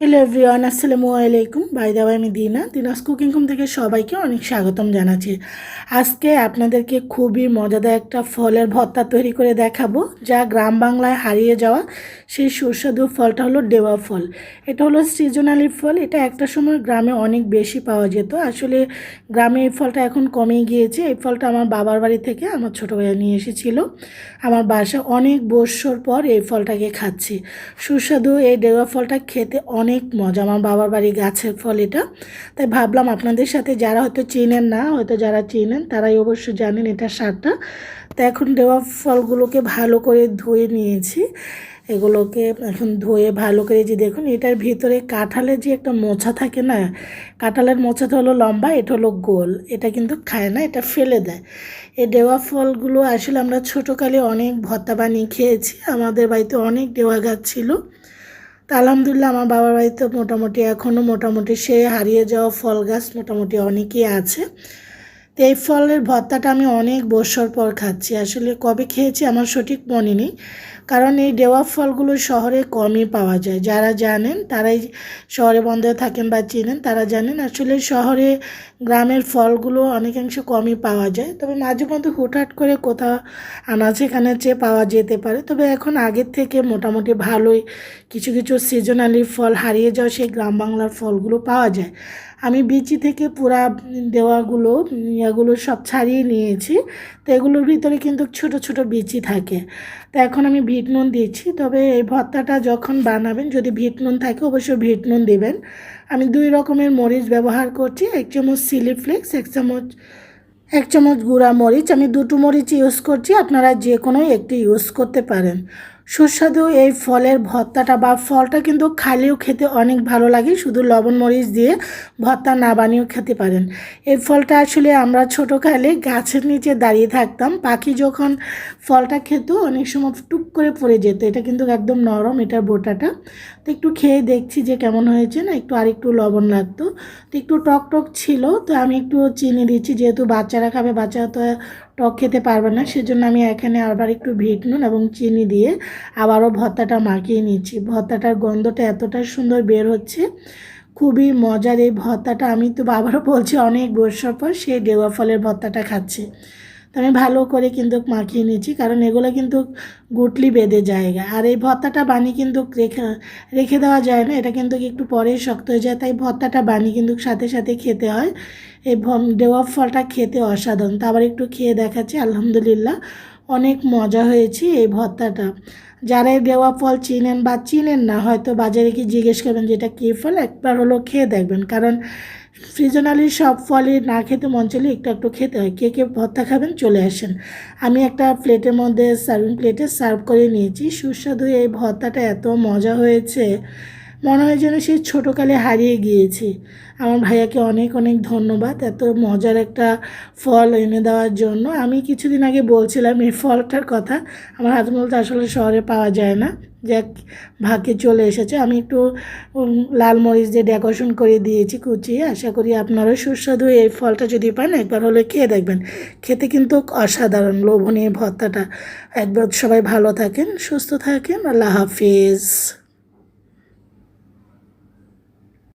Hello everyone আসসালামু আলাইকুম। By দাওয়া আমি দিনা। দিনাস কুকিং কম থেকে সবাইকে অনেক স্বাগতম জানাচ্ছি। আজকে আপনাদেরকে খুবই মজাদার একটা ফলের ভর্তা তৈরি করে দেখাবো, যা গ্রাম বাংলায় হারিয়ে যাওয়া সেই সুস্বাদু ফলটা হলো ডেওয়া ফল। এটা হলো সিজনালি ফল। এটা একটা সময় গ্রামে অনেক বেশি পাওয়া যেত। আসলে গ্রামে এই ফলটা এখন কমে গিয়েছে। এই ফলটা আমার বাবার বাড়ি থেকে আমার ছোটো ভাইয়া নিয়ে এসেছিল। আমার বাসা অনেক বৎসর পর এই ফলটাকে খাচ্ছি। সুস্বাদু এই ডেওয়া ফলটা খেতে অনেক মজা আমার বাবার বাড়ি গাছের ফল এটা। তাই ভাবলাম আপনাদের সাথে যারা হয়তো চিনেন না, হয়তো যারা চিনেন, তারাই অবশ্য জানেন এটা সারটা। তো এখন দেওয়া ফলগুলোকে ভালো করে ধুয়ে নিয়েছি। এগুলোকে এখন ধুয়ে ভালো করে যে দেখুন, এটার ভিতরে কাঁঠালের যে একটা মোছা থাকে না, কাঁঠালের মোছাটা হলো লম্বা, এটা হলো গোল। এটা কিন্তু খায় না, এটা ফেলে দেয়। এই দেওয়া ফলগুলো আসলে আমরা ছোটোকালে অনেক ভর্তা বানিয়ে খেয়েছি। আমাদের বাড়িতে অনেক দেওয়া গাছ ছিল। তা আলহামদুলিল্লাহ আমার বাবার বাড়িতে মোটামুটি এখনও মোটামুটি সে হারিয়ে যাওয়া ফল গাছ মোটামুটি অনেকই আছে। তো এই ফলের ভর্তাটা আমি অনেক বছর পর খাচ্ছি। আসলে কবে খেয়েছি আমার সঠিক মনে নেই। কারণ এই দেওয়া ফলগুলো শহরে কমই পাওয়া যায়। যারা জানেন, তারাই শহরে বন্ধ থাকেন বা চিনেন, তারা জানেন আসলে শহরে গ্রামের ফলগুলো অনেকাংশ কমই পাওয়া যায়। তবে মাঝে মধ্যে হুটহাট করে কোথাও আনাচে চেয়ে পাওয়া যেতে পারে। তবে এখন আগের থেকে মোটামুটি ভালোই কিছু কিছু সিজনালি ফল হারিয়ে যাওয়া সেই গ্রাম বাংলার ফলগুলো পাওয়া যায়। আমি বিচি থেকে পুরা দেওয়াগুলো ইয়াগুলো সব ছাড়িয়ে নিয়েছি। তো এগুলোর ভিতরে কিন্তু ছোট ছোট বিচি থাকে। তো এখন আমি ভিট নুন দিচ্ছি। তবে এই ভর্তাটা যখন বানাবেন, যদি ভিট নুন থাকে, অবশ্যই ভিট নুন দেবেন। আমি দুই রকমের মরিচ ব্যবহার করছি। এক চামচ সিলি ফ্লেক্স, এক চামচ এক চামচ গুঁড়া মরিচ। আমি দুটো মরিচ ইউজ করছি। আপনারা যে কোনো একটি ইউজ করতে পারেন। সুস্বাদু এই ফলের ভর্তাটা বা ফলটা কিন্তু খালিও খেতে অনেক ভালো লাগে। শুধু লবণ, মরিচ দিয়ে ভর্তা না বানিয়েও খেতে পারেন। এই ফলটা আসলে আমরা ছোটোকালে গাছের নিচে দাঁড়িয়ে থাকতাম। পাখি যখন ফলটা খেত, অনেক সময় টুক করে পড়ে যেত। এটা কিন্তু একদম নরম, এটার বোটাটা। তো একটু খেয়ে দেখছি যে কেমন হয়েছে না, একটু আরেকটু লবণ লাগতো। তো একটু টক টক ছিল, তো আমি একটু চিনি দিচ্ছি। যেহেতু বাচ্চারা খাবে, বাচ্চারা তো টক খেতে পারবে না, সেজন্য আমি এখানে আবার একটু ভিট নুন এবং চিনি দিয়ে আবারও ভর্তাটা মাখিয়ে নিচ্ছি। ভর্তাটার গন্ধটা এতটা সুন্দর বের হচ্ছে, খুবই মজার এই ভর্তাটা। আমি তো আবারও বলছি, অনেক বছর পর সেই ডেওয়া ফলের ভর্তাটা খাচ্ছি। আমি ভালো করে কিন্তু মাখিয়ে নিয়েছি, কারণ এগুলো কিন্তু গুটলি বেঁধে জায়গা। আর এই ভর্তাটা বানিয়ে কিন্তু রেখে রেখে দেওয়া যায় না, এটা কিন্তু একটু পরেই শক্ত হয়ে যায়, তাই ভর্তাটা বানিয়ে কিন্তু সাথে সাথে খেতে হয়। এই দেওয়া ফলটা খেতে অসাধারণ। তা আবার একটু খেয়ে দেখাচ্ছি, আলহামদুলিল্লাহ অনেক মজা হয়েছে এই ভর্তাটা। যারা এই দেওয়া ফল চিনেন বা চিনেন না, হয়তো বাজারে কি জিজ্ঞেস করবেন যে এটা কী ফল, একবার হলো খেয়ে দেখবেন। কারণ সিজনালি সব ফলই না খেতে মন চলে একটু একটু খেতে হয়। কে কে ভর্তা খাবেন চলে আসেন। আমি একটা প্লেটের মধ্যে সার্ভিং প্লেটে সার্ভ করে নিয়েছি। সুস্বাদু এই ভর্তাটা এত মজা হয়েছে। মনে হয় যেন সেই ছোটোকালে হারিয়ে গিয়েছি। আমার ভাইয়াকে অনেক অনেক ধন্যবাদ। এত মজার একটা ফল এনে দেওয়ার জন্য। আমি কিছুদিন আগে বলছিলাম, এই ফলটার কথা। আমার হাজমলটা আসলে শহরে পাওয়া যায় না। যাক ভাগে চলে এসেছে। আমি একটু লাল মরিচ দিয়ে ডেকোরেশন করে দিয়েছি, কুচিয়ে। আশা করি আপনারও সুস্বাদু এই ফলটা যদি পান, একবার হলে খেয়ে দেখবেন। খেতে কিন্তু অসাধারণ, লোভনীয় ভর্তাটা। একবার সবাই ভালো থাকেন, সুস্থ থাকেন। আল্লাহ হাফিজ।